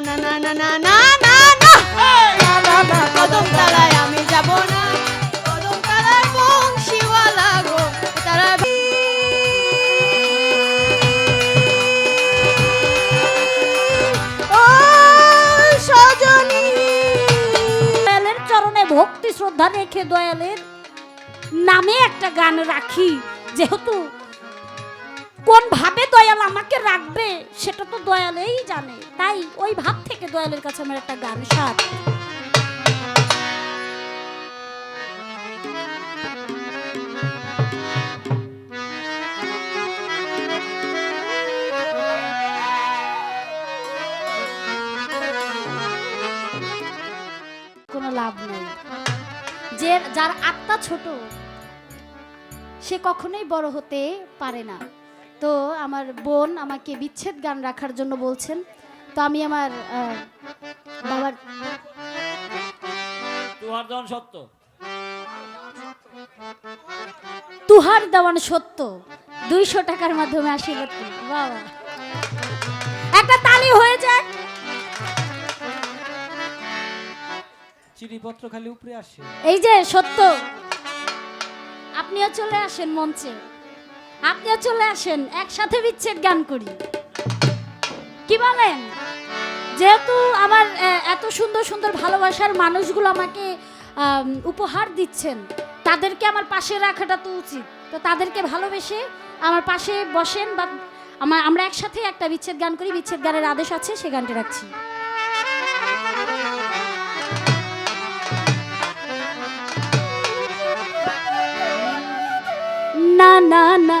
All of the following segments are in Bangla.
না না না না না না না কদম তলায় আমি যাব না কদম বংশীওয়ালা গো তারা চরণে ভক্তি শ্রদ্ধা রেখে দয়ালের নামে একটা গান রাখি যেহেতু কোন ভাবে দয়াল আমাকে রাখবে, সেটা তো দয়ালেই জানে। তাই ওই ভাব থেকে দয়ালের কাছে আমার একটা গান সাথ কোনো লাভ নেই। যে, যার আত্মা ছোট, সে কখনোই বড় হতে পারে না। তো আমার বোন আমাকে বিচ্ছেদ গান রাখার জন্য বলছেন। তো আমি আমার বাবার তুহার দন সত্য। তুহার দেওয়ান সত্য। দুইশো টাকার মাধ্যমে আশীর্বাদ বাবা একটা তালি হয়ে যায়। চিঠিপত্র খালি উপরে আসে। এই যে সত্য। আপনিও চলে আসেন মঞ্চে। আপনিও চলে আসেন, একসাথে বিচ্ছেদ গান করি। কি বলেন? যেহেতু আমার এত সুন্দর সুন্দর ভালোবাসার মানুষগুলো আমাকে উপহার দিচ্ছেন, তাদেরকে আমার পাশে রাখাটা তো উচিত। তো তাদেরকে ভালোবেসে আমার পাশে বসেন বা আমার আমরা একসাথে একটা বিচ্ছেদ গান করি, বিচ্ছেদ গানের আদেশ আছে, সে গানটি রাখছি। না না না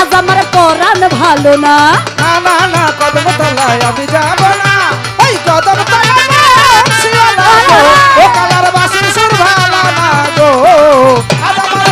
আজ আমার করান ভালো না। না না না, কদম তলায় আমি যাব না। ওই কদম তলায় ও কালার বাসি সুর ভালো না গো। আজ আমার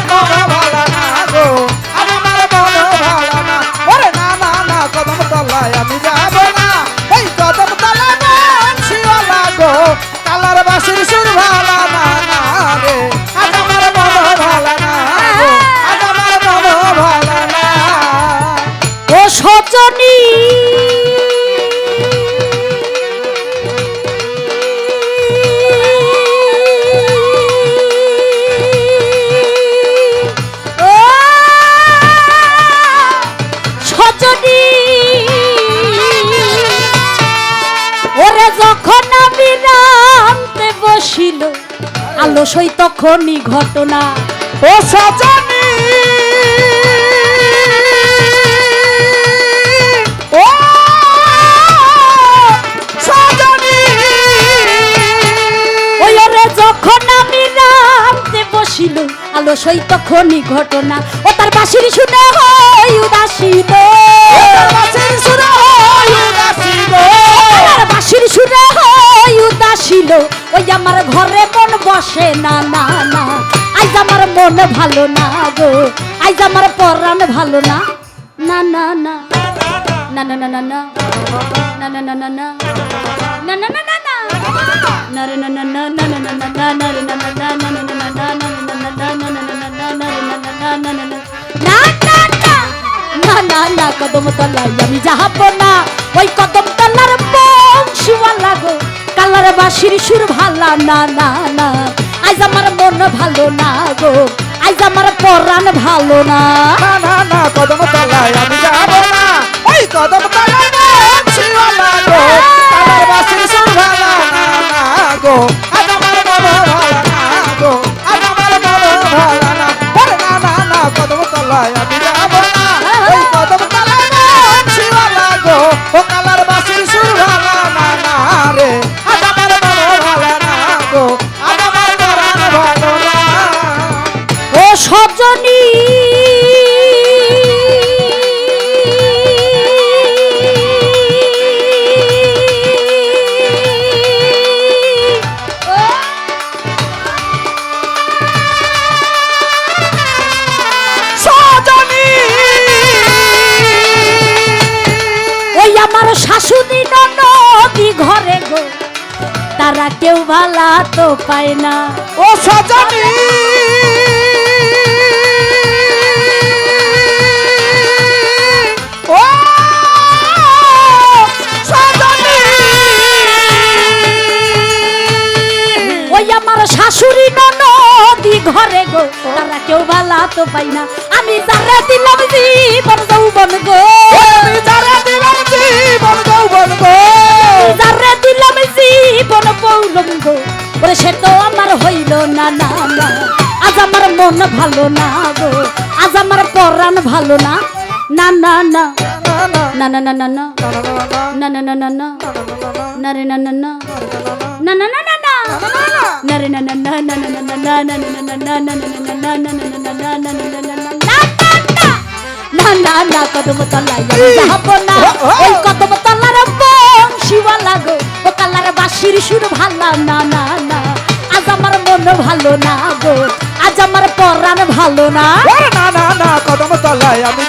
ছিল। আলো সই তখনই ঘটনা। ও সজনী! ছিল আলো সই তখনই ঘটনা। ও তার বাঁশির শুনে হয় উদাসীন। মন বসে না না না আজ আমার মন ভালো না গো আজ আমার পরাণ ভালো না না না না না না না না না না না না না না না না না না কদম তলায় আমি যাহাব না ওই কদম তলার বংশীওয়ালা গো কালার বাসির সুর ভালা না না আজ আমার মন ভালো না গো, আজ আমার পরাণ ভালো না। না না কদম তলায় আমি যাব না। ওই কদম তারা কেউ ভালা তো পায় না। ও সজনী। শাশুড়ি নদী ঘরে গো তারা কেউ ভালা তো পাই না। আমি যারা দিলাম জীবন যৌবন গো। যারা দিলাম জীবন যৌবন গো। যারা দিলাম জীবন পৌলম গো ওরে সে তো আমার হইল না না আজ আমার মন ভালো না গো আজ আমার পরাণ ভালো না না না না না না না না না না না না না না না রে না না না না না না না না না রে না না না না না না না না না না না না না না না না না না না কদম তলায় যাব না ওই কদম তলার বংশীওয়ালা গো বাঁশির সুর ভালো না না না। আজ আমার মন ভালো না গো। আজ আমার পরাণ ভালো না। না না না, কদম তলায় আমি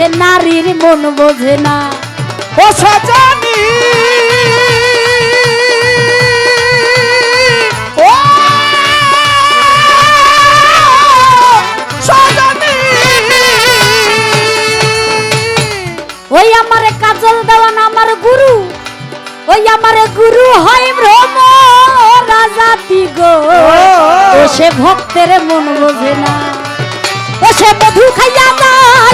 সে নারীর মন বোঝে না। ও সজনী। ওই আমার কাজল দেওয়ান আমার গুরু ওই আমার গুরু হয় ভ্রম রাজাতি গো ও। সে ভক্তের মন বোঝে না। ও সে মধু খাইয়া যায়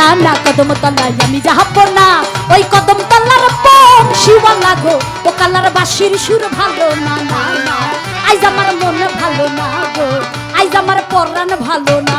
না না না কদম তলায় আমি যাহাব না ওই কদম তলার বংশীওয়ালা গো ও কালার বাসির সুর ভালো না না আইজ আমার মন ভালো না গো আইজ আমার পরাণ ভালো না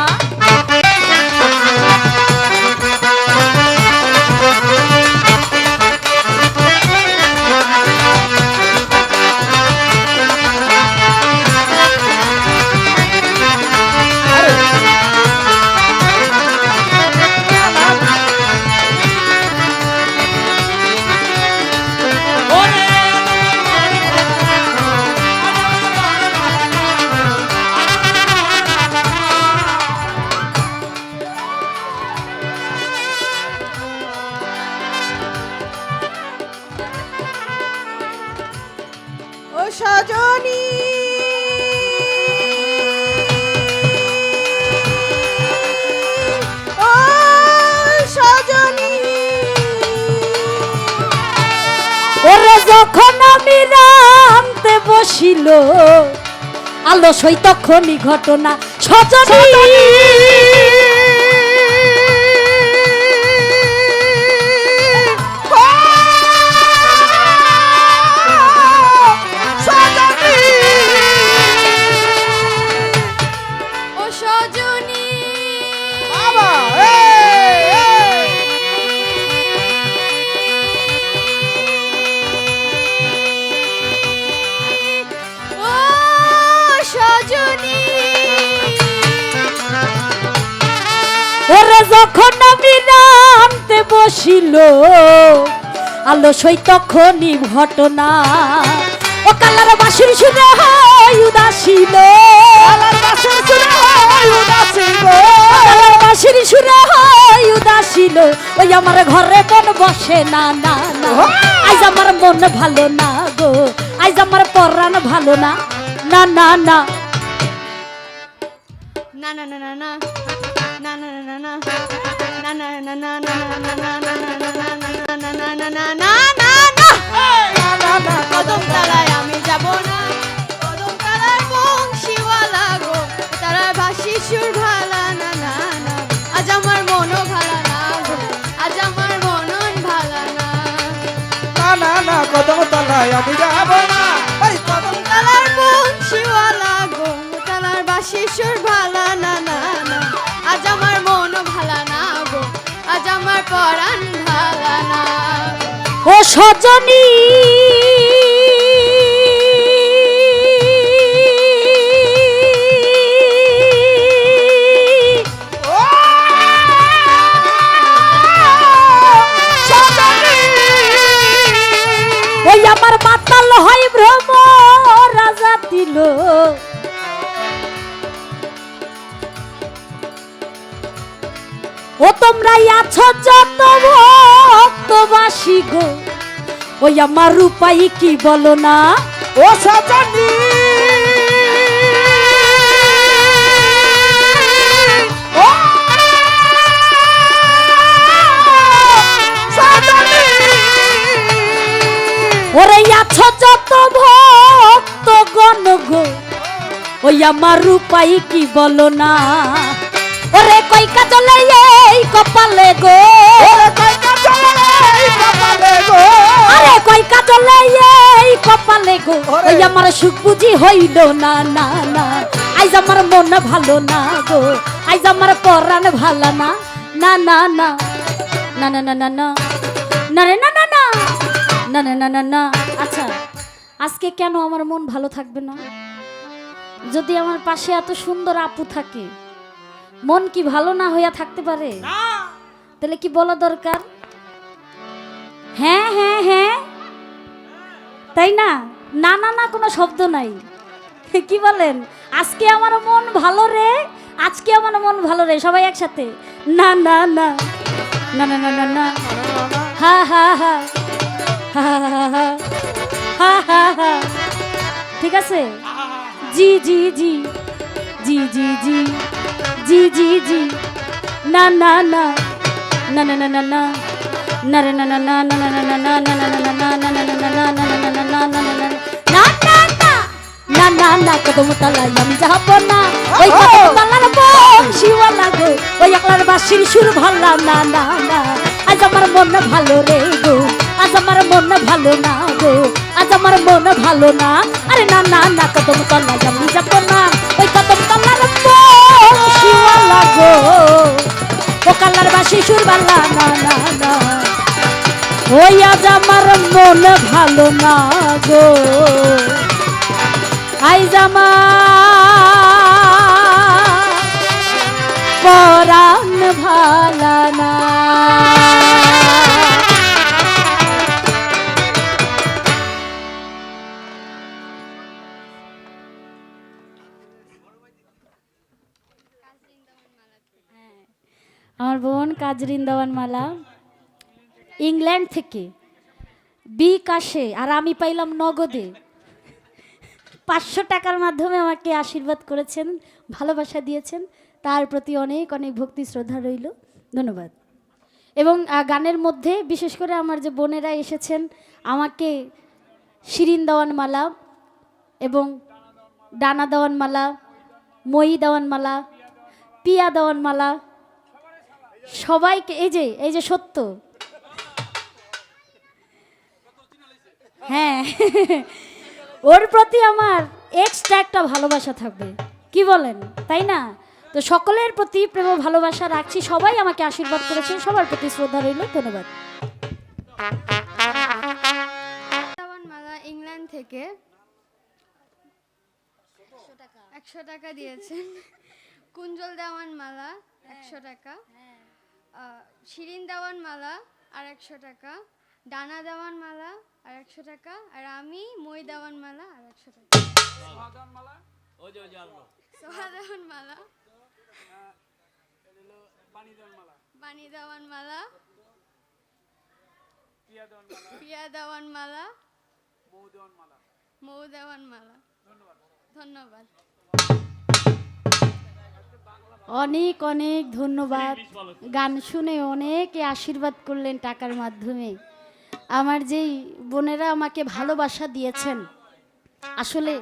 ওরে যখন আমি রামতে বসিল আলো সই তখনই ঘটনা সজনী। আলো সই তখনই ঘটনা। ও কালার বাসির শুনে হয় উদাসীন। কালার বাসির সুরে হয় উদাসীন। শুনে হয় উদাসীন। ওই আমার ঘরে মন বসে না না আজ আমার মন ভালো না গো। আজ আমার পরাণ ভালো না না। না না না। না না না না না। ও সজনী ওই আমার রূপাই কি বলো না? ও সজনী! ওরে আছো যত ভক্ত গণ গো, ওই আমার রূপাই কি বলো না? ওরে কই কাজলে এই কপালে গো? ওরে কয়টা চলে এই কপালে গো? আরে কই কাজলে এই কপালে গো? ওই আমার সুখ বুঝি হইল না না না। আইজ আমার মন ভালো না গো। আইজ আমার পরাণ ভালো না। না না না। না না না না না। না না না না। না না না না না। আচ্ছা আজকে কেন আমার মন ভালো থাকবে না? যদি আমার পাশে এত সুন্দর আপু থাকে মন কি ভালো না হইয়া থাকতে পারে? তাহলে কি বলা দরকার? হ্যাঁ হ্যাঁ হ্যাঁ তাই না না না না কোনো শব্দ নাই কি বলেন আজকে আমার মন ভালো রে আজকে আমার মন ভালো রে সবাই একসাথে না না না না না না না না হা হা হা হা হা হা হা হা ঠিক আছে জি জি জি জি জি জি জি জি জি না না না না না না না না না না না কদম তালায় আমি যাব না ওই কদম তালার বংশীওয়ালা গো ওই একলার বাসির সুর ভাল্লা না না না আজ আমার মন ভালো রে গো আজ আমার মন ভালো না গো আজ আমার মন ভালো না আরে না না না কদম তালায় আমি যাব না ওই কদম তালার বংশীওয়ালা গো ও কালার বাসি সুর ভাল্লা না না না ওই আজ আমার মন ভালো না গো। আইজ আমার পরাণ ভালা না। আমার বোন কাজরিন দেওয়ান মালা ইংল্যান্ড থেকে। বিকাশে আর আমি পাইলাম নগদে। পাঁচশো টাকার মাধ্যমে আমাকে আশীর্বাদ করেছেন, ভালোবাসা দিয়েছেন। তার প্রতি অনেক অনেক ভক্তি, শ্রদ্ধা রইল। ধন্যবাদ। এবং গানের মধ্যে বিশেষ করে আমার যে বোনেরা এসেছেন, আমাকে শিরিন দেওয়ান মালা এবং ডানা দেওয়ান মালা, মই দেওয়ান মালা, পিয়া দেওয়ান মালা, সবাইকে, এই যে এই যে সত্য হ্যাঁ। ওর প্রতি আমার এক্সট্রা একটা ভালোবাসা থাকবে। কি বলেন? তাই না? তো সকলের প্রতি প্রেম ভালোবাসা রাখছি। সবাই আমাকে আশীর্বাদ করেছেন। সবার প্রতি শ্রদ্ধা রইল। ধন্যবাদ। ইংল্যান্ড থেকে একশো টাকা দিয়েছেন কুঞ্জল দেওয়ান মালা একশো টাকা শিরিন দেওয়ান মালা আর একশো টাকা, ডানা দেওয়ান মালা আর একশো টাকা। আর আমি মই দেওয়ান মালা আর একশো টাকা। ওই যে ওই যে আনলো। সোহা দেওয়ান মালা বানি দেওয়ান মালা প্রিয়া দেওয়ান মালা মৌ দেওয়ান মালা ধন্যবাদ। অনেক অনেক ধন্যবাদ গান শুনে অনেকে আশীর্বাদ করলেন টাকার মাধ্যমে। আমার যেই বোনেরা আমাকে ভালোবাসা দিয়েছেন আসলে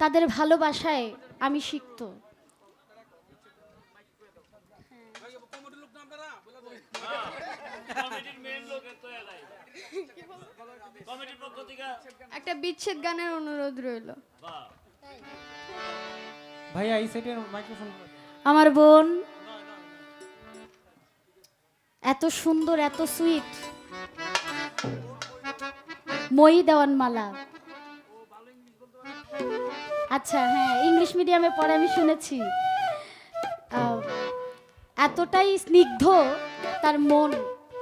তাদের ভালোবাসায় আমি শিখত মেন একটা বিচ্ছেদ গানের অনুরোধ রইল। ভাইয়া এই সাইডের মাইক্রোফোন আমার বোন এত সুন্দর এত সুইট। মই দেওয়ান মালা আচ্ছা হ্যাঁ ইংলিশ মিডিয়ামে পড়ে আমি শুনেছি। এতটাই স্নিগ্ধ তার মন।